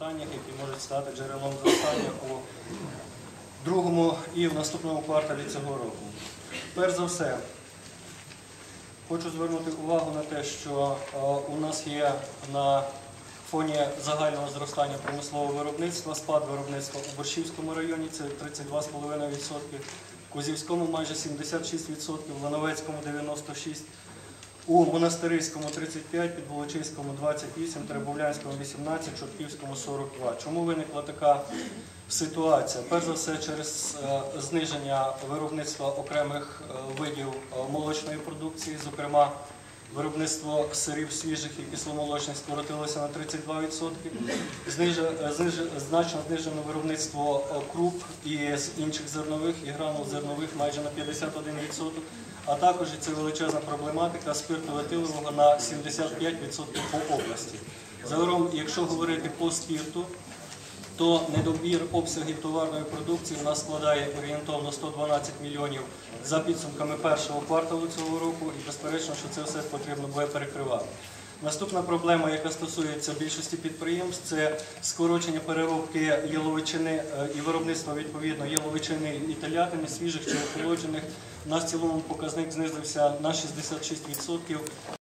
питаннях, які можуть стати джерелом зростання у другому і в наступному кварталі цього року. Перш за все, хочу звернути увагу на те, що е, у нас є на фоні загального зростання промислового виробництва спад виробництва у Борщівському районі це 32,5%, в Кузівському майже 76%, в Лановецькому 96%. У Монастириському 35, Підволочиському 28, Требовлянському 18, Чортківському 42. Чому виникла така ситуація? Перш за все, через е, зниження виробництва окремих е, видів е, молочної продукції, зокрема виробництво сирів свіжих і кисломолочних скоротилося на 32%. Знижа- е, знижа- значно знижено виробництво е, круп і інших зернових і гранул зернових майже на 51%. А також це величезна проблематика спиртово-етилового на 75% по області. Загалом, якщо говорити по спірту, то недобір обсягів товарної продукції у нас складає орієнтовно 112 мільйонів за підсумками першого кварталу цього року, і безперечно, що це все потрібно буде перекривати. Наступна проблема, яка стосується більшості підприємств, це скорочення переробки яловичини е, і виробництва відповідно яловичини і телятини, свіжих чи охолоджених. У нас в цілому показник знизився на 66%.